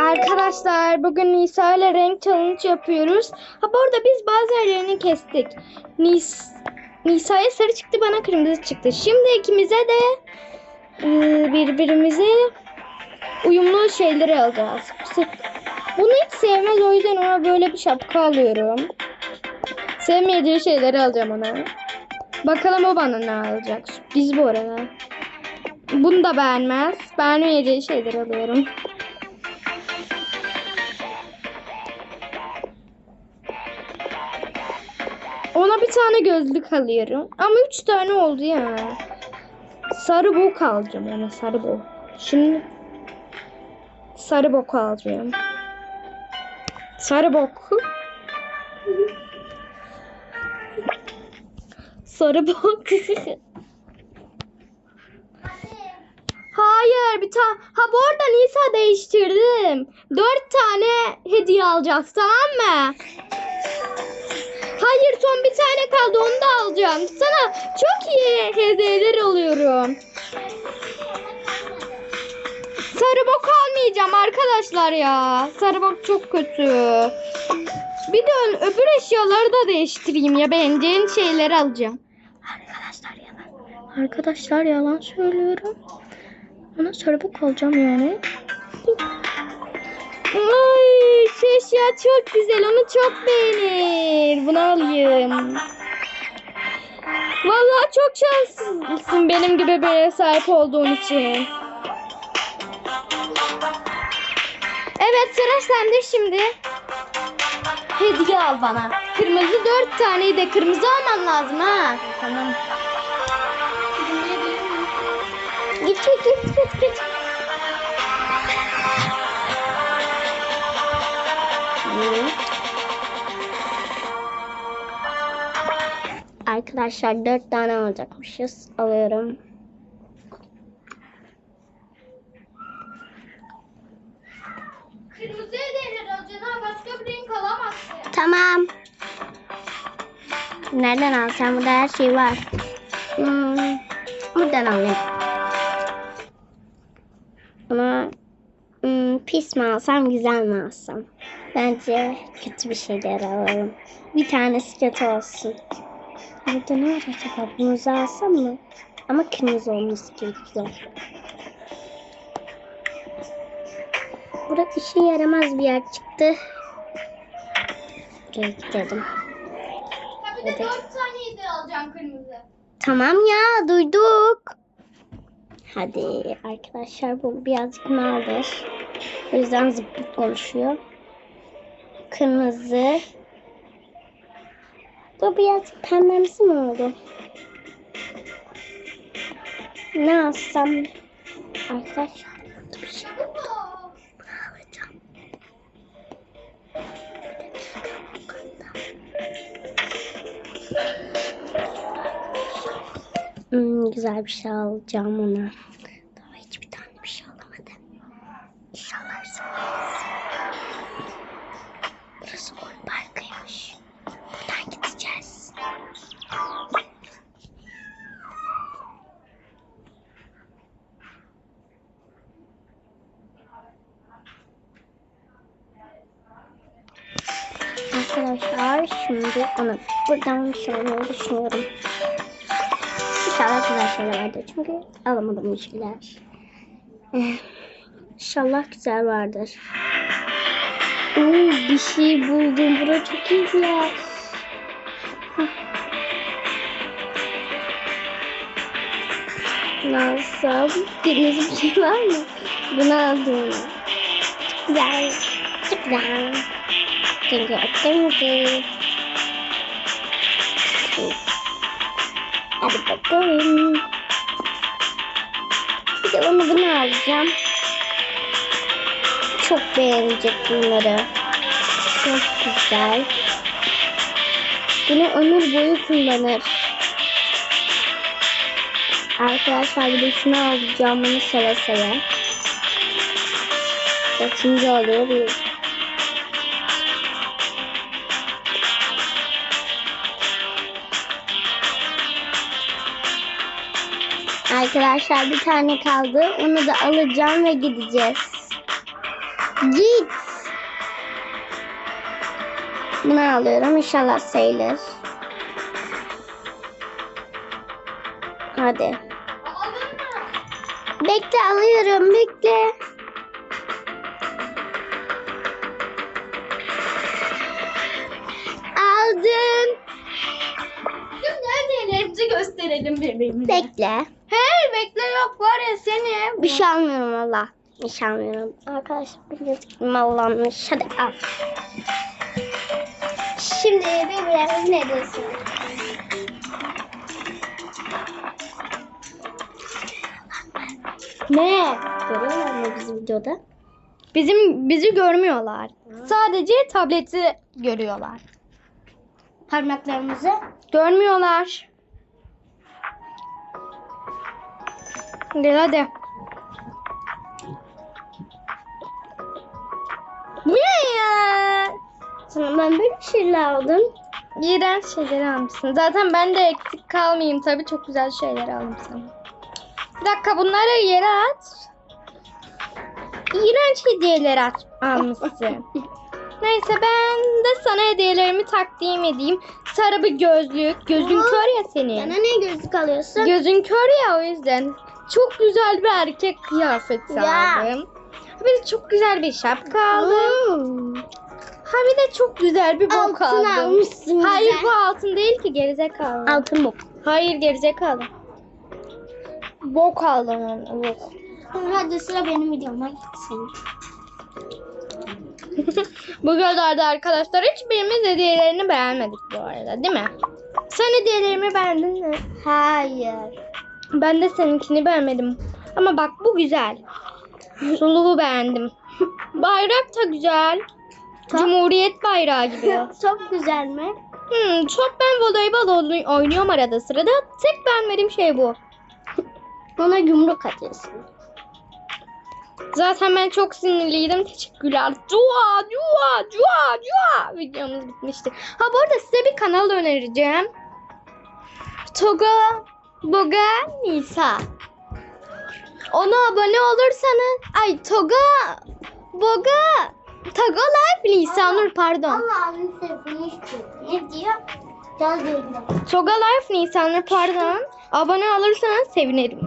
Arkadaşlar bugün Nisa ile renk challenge yapıyoruz. Ha bu arada biz bazı yerlerini kestik. Nis Nisa'ya sarı çıktı bana kırmızı çıktı. Şimdi ikimize de e, birbirimize uyumlu şeyleri alacağız. Bunu hiç sevmez o yüzden ona böyle bir şapka alıyorum. Sevmeyeceği şeyleri alacağım ona. Bakalım o bana ne alacak. Sürpriz bu arada. Bunu da beğenmez. Beğenmeyeceği şeyleri alıyorum. Ona bir tane gözlük alıyorum. Ama üç tane oldu ya. Sarı bok alacağım ona sarı bok. Şimdi sarı bok alacağım. Sarı bok. sarı bok. Hayır bir tane. Ha bu arada Nisa değiştirdim. Dört tane hediye alacağız tamam mı? Hayır son bir tane kaldı onu da alacağım. Sana çok iyi hediyeler alıyorum. Sarı bok almayacağım arkadaşlar ya. Sarı bok çok kötü. Bir de öbür eşyaları da değiştireyim ya. Beğeneceğin şeyleri alacağım. Arkadaşlar yalan. Arkadaşlar yalan söylüyorum. Ona sarı bok alacağım yani. Ay şu eşya çok güzel. Onu çok beğenir. Bunu alayım. Vallahi çok şanslısın benim gibi böyle sahip olduğun için. Evet sıra sende şimdi. Hediye al bana. Kırmızı dört taneyi de kırmızı alman lazım ha. Tamam. Git git git git git. Arkadaşlar dört tane alacakmışız. Alıyorum. Kırmızı alacaksın ha. Başka bir renk alamazsın. Tamam. Nereden alsam? Burada her şey var. Hmm, buradan alayım. Ama hmm, pis mi alsam, güzel mi alsam? Bence kötü bir şeyler alalım. Bir tanesi kötü olsun. Burada ne var acaba? Bunu alsam mı? Ama kırmızı olması gerekiyor. Burası işe yaramaz bir yer çıktı. Buraya gidelim. Ha bir de dört tane hediye alacağım kırmızı. Tamam ya duyduk. Hadi arkadaşlar bu birazcık maldır. O yüzden zıplık konuşuyor. Kırmızı. Bu birazcık pembemsi mi oldu? Ne alsam? Arkadaşlar bir şey alacağım. Hmm, güzel bir şey alacağım ona. Arkadaşlar şimdi onu buradan bir şey almayı düşünüyorum. İnşallah güzel şeyler vardır. Çünkü alamadım bir şeyler. İnşallah güzel vardır. Oo, bir şey buldum. Bura çok iyi. Ne alsam? Kırmızı bir şey var mı? Bunu aldım. Çok güzel. Çok güzel. O kırmızı. Hadi bakalım. Bir de onu bunu alacağım. Çok beğenecek bunları. Çok güzel. Bunu ömür boyu kullanır. Arkadaşlar bir de şunu alacağım bunu seve seve. Kaçıncı oluyor Arkadaşlar bir tane kaldı. Onu da alacağım ve gideceğiz. Git. Bunu alıyorum. İnşallah sayılır. Hadi. Bekle alıyorum. Bekle. Aldım. Şimdi hediyelerimizi gösterelim birbirimize. Bekle. Bekle yok var ya seni. Bir şey almıyorum valla. Bir şey almıyorum. Arkadaşlar bir gözüküm mallanmış. Hadi al. Şimdi birbirimiz ne diyorsun? Ne? Görüyorlar mı bizi videoda? Bizim bizi görmüyorlar. Sadece tableti görüyorlar. Parmaklarımızı. Görmüyorlar. Gel hadi. Bu ne ya? Sana ben böyle şeyler aldım. İğrenç şeyler almışsın. Zaten ben de eksik kalmayayım tabii. Çok güzel şeyler aldım sana. Bir dakika bunları yere at. İğrenç hediyeler at, almışsın. Neyse ben de sana hediyelerimi takdim edeyim. Sarı bir gözlük. Gözün Aa, kör ya Bana senin. ne gözlük alıyorsun? Gözün kör ya o yüzden. Çok güzel bir erkek kıyafeti Ya. aldım. Bir çok güzel bir şapka aldım. Hmm. Ha bir de çok güzel bir bok Altın aldım. almışsın Hayır bize. bu altın değil ki gerizekalı. Altın bok. Hayır gerizekalı. Bok aldım onu. Bok. Hadi sıra benim videoma gitsin. bu kadardı arkadaşlar. Hiçbirimiz hediyelerini beğenmedik bu arada değil mi? Sen hediyelerimi beğendin mi? Hayır. Ben de seninkini beğenmedim. Ama bak bu güzel. Suluğu beğendim. Bayrak da güzel. Cumhuriyet bayrağı gibi. Çok güzel mi? Hmm, çok ben voleybol oyn- oynuyorum arada sırada. Tek beğenmediğim şey bu. Bana yumruk atıyorsun. Zaten ben çok sinirliydim. Teşekkürler. Cua, cua, cua, cua. Videomuz bitmişti. Ha bu arada size bir kanal önereceğim. Toga, Boga, Nisa. Ona abone olursanız... Ay Toga, Boga, Toga Life Nisa Nur pardon. Allah'ın sesini istiyor. Ne diyor? Toga Life Nisa Nur pardon. Abone olursanız sevinirim.